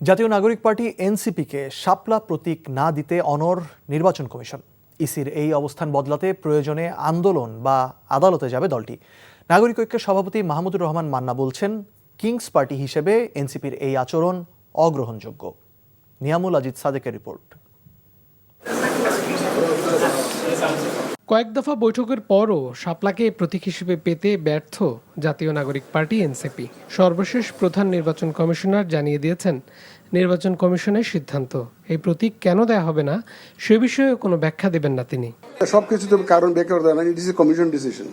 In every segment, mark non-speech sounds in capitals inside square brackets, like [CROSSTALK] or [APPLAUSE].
জাতীয় নাগরিক পার্টি এনসিপিকে শাপলা প্রতীক না দিতে অনর নির্বাচন কমিশন। ইসির এই অবস্থান বদলাতে প্রয়োজনে আন্দোলন বা আদালতে যাবে দলটি। নাগরিক ঐক্যের সভাপতি মাহমুদুর রহমান মান্না বলছেন, কিংস পার্টি হিসেবে এনসিপির এই আচরণ অগ্রহণযোগ্য। নিয়ামুল আজিদ সাদেকের রিপোর্ট। কয়েক দফা বৈঠকের পরও শাপলাকে প্রতীক হিসেবে পেতে ব্যর্থ জাতীয় নাগরিক পার্টি এনসিপি। সর্বশেষ প্রধান নির্বাচন কমিশনার জানিয়ে দিয়েছেন নির্বাচন কমিশনের সিদ্ধান্ত। এই প্রতীক কেন দেয়া হবে না সে বিষয়ে কোনো ব্যাখ্যা দেবেন না তিনি। সবকিছু তো কারণ ব্যাখ্যা করতে it is a commission decision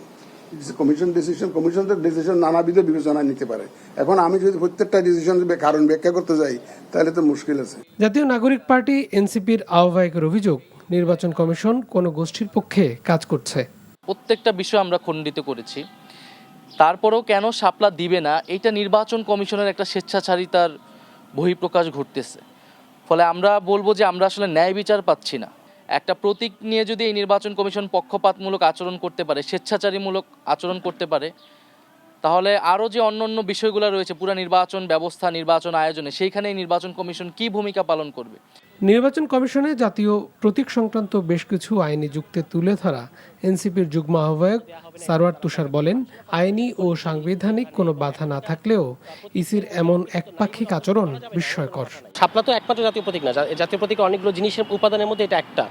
it is commission decision commission decision নানাবিধ বিবেচনা নিতে পারে। এখন আমি যদি প্রত্যেকটা ডিসিশন কারণ ব্যাখ্যা করতে যাই তাহলে তো মুশকিল আছে। জাতীয় নাগরিক পার্টি এনসিপির আহ্বায়কের অভিযোগ নির্বাচন কমিশন কোনো গোষ্ঠীর পক্ষে কাজ করছে? প্রত্যেকটা বিষয় আমরা খণ্ডিত করেছি। তারপরেও কেন শাপলা দিবে না? এটা নির্বাচন কমিশনের একটা স্বেচ্ছাচারিতার বহিঃপ্রকাশ ঘটতেছে। ফলে আমরা বলব যে আমরা আসলে ন্যায় বিচার পাচ্ছি না। একটা প্রতীক নিয়ে যদি এই নির্বাচন কমিশন পক্ষপাতমূলক আচরণ করতে পারে, স্বেচ্ছাচারীমূলক আচরণ করতে পারে, তাহলে আরও যে অন্য অন্য বিষয়গুলো রয়েছে, পুরো নির্বাচন ব্যবস্থা, নির্বাচন আয়োজনে, সেইখানে নির্বাচন কমিশন কি ভূমিকা পালন করবে? নির্বাচন কমিশনে জাতীয় প্রতীক সংক্রান্ত বেশ কিছু আইনি যুক্তি তুলে ধরা এনসিপির যুগ্ম আহ্বায়ক সারোয়ার তুষার বলেন, আইনি ও সাংবিধানিক কোনো বাধা না থাকলেও ইসির এমন একপাক্ষিক আচরণ বিস্ময়কর। শাপলা তো একমাত্র জাতীয় প্রতীক না জাতীয় প্রতীকের অনেকগুলো জিনিসের উপাদানের মধ্যে এটা একটা।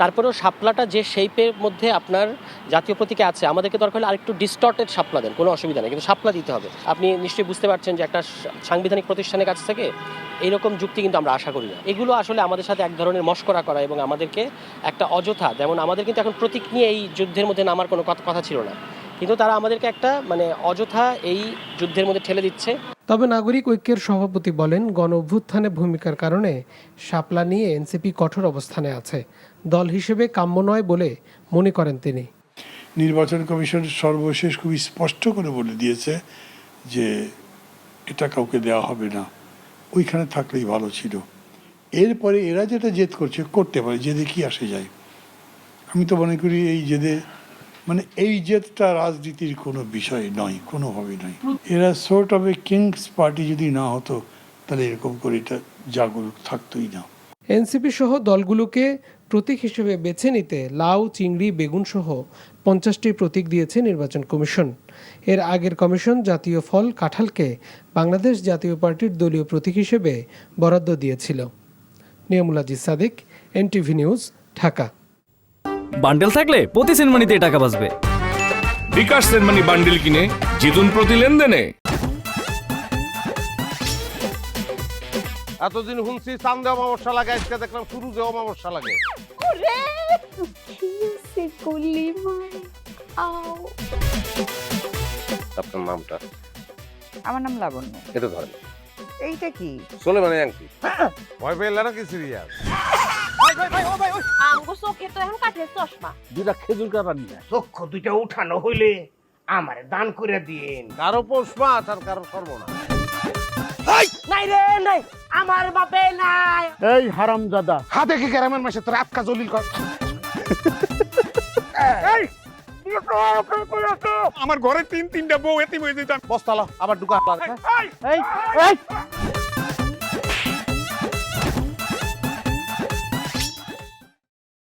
তারপরেও শাপলাটা যে শেপের মধ্যে আপনার জাতীয় প্রতীকে আছে, আমাদেরকে দরকার হলে আরেকটু ডিস্টর্টেড শাপলা দেন, কোনো অসুবিধা নেই, কিন্তু শাপলা দিতে হবে। আপনি নিশ্চয়ই বুঝতে পারছেন যে একটা সাংবিধানিক প্রতিষ্ঠানের কাছ থেকে এইরকম যুক্তি কিন্তু আমরা আশা করি না। এগুলো আসলে আমাদের সাথে এক ধরনের মস্করা করা এবং আমাদেরকে একটা অযথা, যেমন আমাদের কিন্তু এখন প্রতীক নিয়ে এই যুদ্ধের মধ্যে নামার কোনো কথা কথা ছিল না। কিন্তু তারা আমাদেরকে একটা মানে অযথা এই যুদ্ধের মধ্যে ঠেলে দিচ্ছে। তবে নাগরিক ঐক্যের সভাপতি বলেন গণ অভ্যুত্থানে ভূমিকার কারণে শাপলা নিয়ে এনসিপি কঠোর অবস্থানে আছে। দল হিসেবে কাম্য নয় বলে মনে করেন তিনি। নির্বাচন কমিশন সর্বশেষ খুবই স্পষ্ট করে বলে দিয়েছে যে এটা কাউকে দেওয়া হবে না। ওইখানে থাকলেই ভালো ছিল। এরপরে এরা যেটা জেদ করছে করতে পারে জেদে কি আসে যায়? আমি তো মনে করি এই জেদে মানে এই জেদটা রাজনীতির কোনো বিষয় নয়, কোনোভাবে নয়। এরা sort of a king's party যদি না হতো, তাহলে এরকম করে এটা জাগরুক থাকতোই না। এনসিপি সহ দলগুলোকে প্রতীক হিসেবে বেছে নিতে লাউ, চিংড়ি, বেগুন সহ পঞ্চাশটি প্রতীক দিয়েছে নির্বাচন কমিশন। এর আগের কমিশন জাতীয় ফল কাঁঠালকে বাংলাদেশ জাতীয় পার্টির দলীয় প্রতীক হিসেবে বরাদ্দ দিয়েছিল। নিয়মুলাজি Sadiq NTV news Dhaka. Bundle থাকলে প্রতি সেনমানিতে টাকা বাঁচবে। বিকাশ সেনমানি বান্ডিল কিনে জিতুন প্রতি লেনদেনে। এতদিন শুনছি চান্দে অমাবস্যা লাগে আজকে দেখলাম শুরুতে অমাবস্যা লাগে। ওরে কিসে গুলি মার আও। আপনার নামটা? আমার নাম লাবণ্য। এটা ধরেন। এইটা কি? চলে মানে আংটি ভয় পেলে নাকি সিরিয়াস আমগো চোখে তো এখন কাঠের চশমা। দুটা খেজুর কাটা নিয়ে চক্ষু দুইটা উঠানো হইলে আমারে দান করে দিন। কারও আর কারও সর্বনাশ নাই রে নাই। আমার বাপে নাই। এই হারাম দাদা হাতে কি গ্রামের মাসে তোর আটকা জলিল কর? [LAUGHS] আমার ঘরে তিন তিনটা বউ এতিম হয়ে যেতাম। বস্তালা আবার ঢুকা। এই এই!